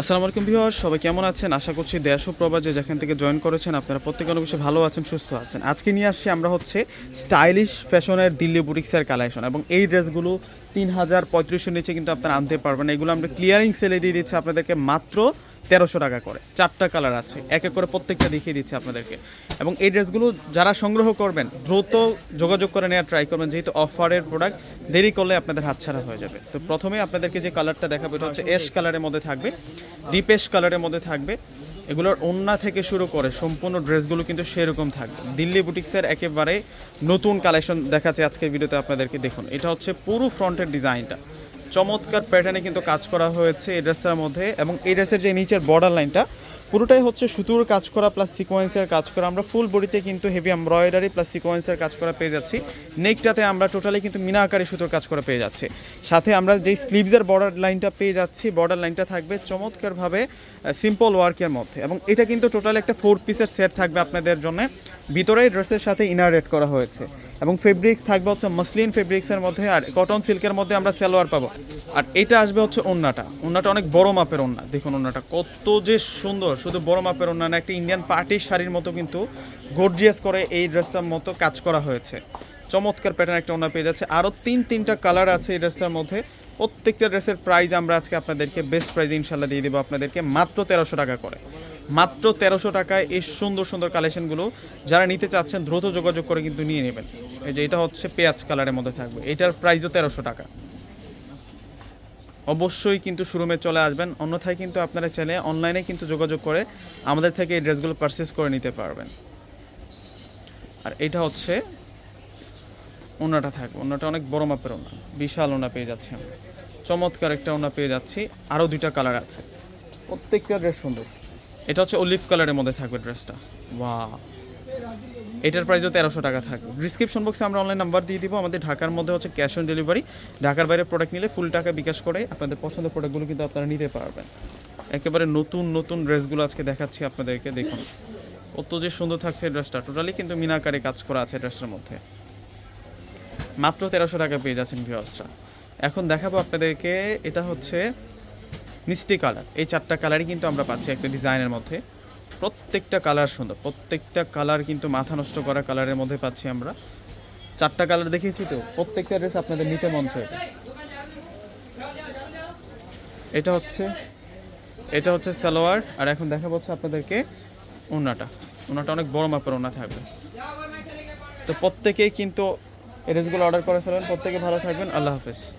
আসসালামু আলাইকুম ভিউয়ার সবাই কেমন আছেন? আশা করছি দেশ ও প্রবাজে যেখান থেকে জয়েন করেছেন আপনারা প্রত্যেক অনেক ভালো আছেন, সুস্থ আছেন। আজকে নিয়ে আসছি আমরা হচ্ছে স্টাইলিশ ফ্যাশনের দিল্লি বুটিক্সের কালেকশন এবং এই ড্রেসগুলো তিন হাজার পঁয়ত্রিশশো নিচে কিন্তু আপনারা আনতে পারবেন। এগুলো আমরা ক্লিয়ারিং সেলে দিয়ে দিচ্ছি আপনাদেরকে মাত্র তেরোশো টাকা করে। চারটা কালার আছে। এক এক করে প্রত্যেকটা দেখিয়ে দিচ্ছি আপনাদেরকে। এবং এই ড্রেসগুলো যারা সংগ্রহ করবেন, দ্রুত যোগাযোগ করে নেওয়ার ট্রাই করবেন, যেহেতু অফারের প্রোডাক্ট দেরি করলে আপনাদের হাতছাড়া হয়ে যাবে। তো প্রথমে আপনাদেরকে যে কালারটা দেখাবো, এটা হচ্ছে এস কালারের মধ্যে থাকবে ডিপ কালারের মধ্যে থাকবে। এগুলোর ওন্না থেকে শুরু করে সম্পূর্ণ ড্রেসগুলো কিন্তু সেরকম থাকবে। দিল্লি বুটিক্সের একেবারে নতুন কালেকশন দেখাচ্ছে আজকের ভিডিওতে আপনাদেরকে। দেখুন, এটা হচ্ছে পুরো ফ্রন্টের ডিজাইনটা চমৎকার প্যাটার্নে কিন্তু কাজ করা হয়েছে এই ড্রেসটার মধ্যে এবং এই ড্রেসের যে নিচের বর্ডার লাইনটা পুরোটাই হচ্ছে সুতোর কাজ করা প্লাস সিকোয়েন্সের কাজ করা। আমরা ফুল বডিতে কিন্তু হেভি এমব্রয়ডারি প্লাস সিকোয়েন্সের কাজ করা পেয়ে যাচ্ছি। নেকটাতে আমরা টোটালি কিন্তু মিনাকারি সুতোর কাজ করা পেয়ে যাচ্ছি। সাথে আমরা যেই স্লিভসের বর্ডার লাইনটা পেয়ে যাচ্ছি বর্ডার লাইনটা থাকবে চমৎকারভাবে সিম্পল ওয়ার্কের মধ্যে। এবং এটা কিন্তু টোটাল একটা ফোর পিসের সেট থাকবে আপনাদের জন্য। ভিতরে ড্রেসের সাথে ইনারেট করা হয়েছে। এবং ফেব্রিক্স থাকবে হচ্ছে মসলিন ফেব্রিক্সের মধ্যে আর কটন সিল্কের মধ্যে আমরা সালোয়ার পাবো। আর এটা আসবে হচ্ছে ওন্নাটা। ওন্নাটা অনেক বড় মাপের ওন্না। দেখুন ওন্নাটা কত যে সুন্দর। শুধু বড় মাপের ওন্না না, একটা ইন্ডিয়ান পার্টির শাড়ির মতো কিন্তু গর্জিয়াস করে এই ড্রেসটার মতো কাজ করা হয়েছে। চমৎকার প্যাটার্ন একটা ওন্না পেয়ে যাচ্ছে। আরও তিন, তিনটা কালার আছে এই ড্রেসটার মধ্যে। প্রত্যেকটা ড্রেসের প্রাইস আমরা আজকে আপনাদেরকে বেস্ট প্রাইস ইনশাল্লাহ দিয়ে দেবো আপনাদেরকে মাত্র তেরোশো টাকা করে। মাত্র তেরোশো টাকায় এই সুন্দর সুন্দর কালেকশনগুলো যারা নিতে চাচ্ছেন, দ্রুত যোগাযোগ করে কিন্তু নিয়ে নেবেন। এই যে এটা হচ্ছে পেঁয়াজ কালারের মধ্যে থাকবে। এটার প্রাইসও তেরোশো টাকা। অবশ্যই কিন্তু শোরুমে চলে আসবেন। অন্যথায় কিন্তু আপনারা চাইলে অনলাইনে কিন্তু যোগাযোগ করে আমাদের থেকে এই ড্রেসগুলো পারচেস করে নিতে পারবেন। আর এটা হচ্ছে ওনাটা থাকবে। ওনাটা অনেক বড় মাপের ওনা। বিশাল ওনা পেয়ে যাচ্ছি আমরা। চমৎকার একটা ওনা পেয়ে যাচ্ছি। আরও দুইটা কালার আছে। প্রত্যেকটা ড্রেস সুন্দর। এটা হচ্ছে অলিভ কালারের মধ্যে থাকবে ড্রেসটা ওয়া এটার প্রাইসও তেরোশো টাকা থাকবে। ডিসক্রিপশন বক্সে আমরা অনলাইন নাম্বার দিয়ে দিব। আমাদের ঢাকার মধ্যে হচ্ছে ক্যাশ অন ডেলিভারি ঢাকার বাইরে প্রোডাক্ট নিলে ফুল টাকা বিকাশ করে আপনাদের পছন্দের প্রোডাক্টগুলো কিন্তু আপনারা নিতে পারবেন। একেবারে নতুন নতুন ড্রেসগুলো আজকে দেখাচ্ছি আপনাদেরকে, দেখুন। কত যে সুন্দর থাকছে ড্রেসটা টোটালি কিন্তু মিনাকারে কাজ করা আছে ড্রেসটার মধ্যে। মাত্র তেরোশো টাকা পেয়ে যাচ্ছেন ভিউয়ার্সরা এখন দেখাবো আপনাদেরকে, এটা হচ্ছে মিষ্টি কালার। এই চারটা কালারই কিন্তু আমরা পাচ্ছি একটা ডিজাইনের মধ্যে। প্রত্যেকটা কালার সুন্দর। প্রত্যেকটা কালার কিন্তু মাথা নষ্ট করা কালারের মধ্যে পাচ্ছি আমরা। চারটা কালার দেখিয়েছি তো? প্রত্যেকটা ড্রেস আপনাদের নিতে মন চায় এটা হচ্ছে এটা হচ্ছে সালোয়ার। আর এখন দেখা হচ্ছে আপনাদেরকে ওনাটা ওনাটা অনেক বড় মাপের ওনা থাকবে। তো প্রত্যেকেই কিন্তু এই ড্রেসগুলো অর্ডার করে ফেলবেন প্রত্যেকে ভালো থাকবেন। আল্লাহ হাফেজ।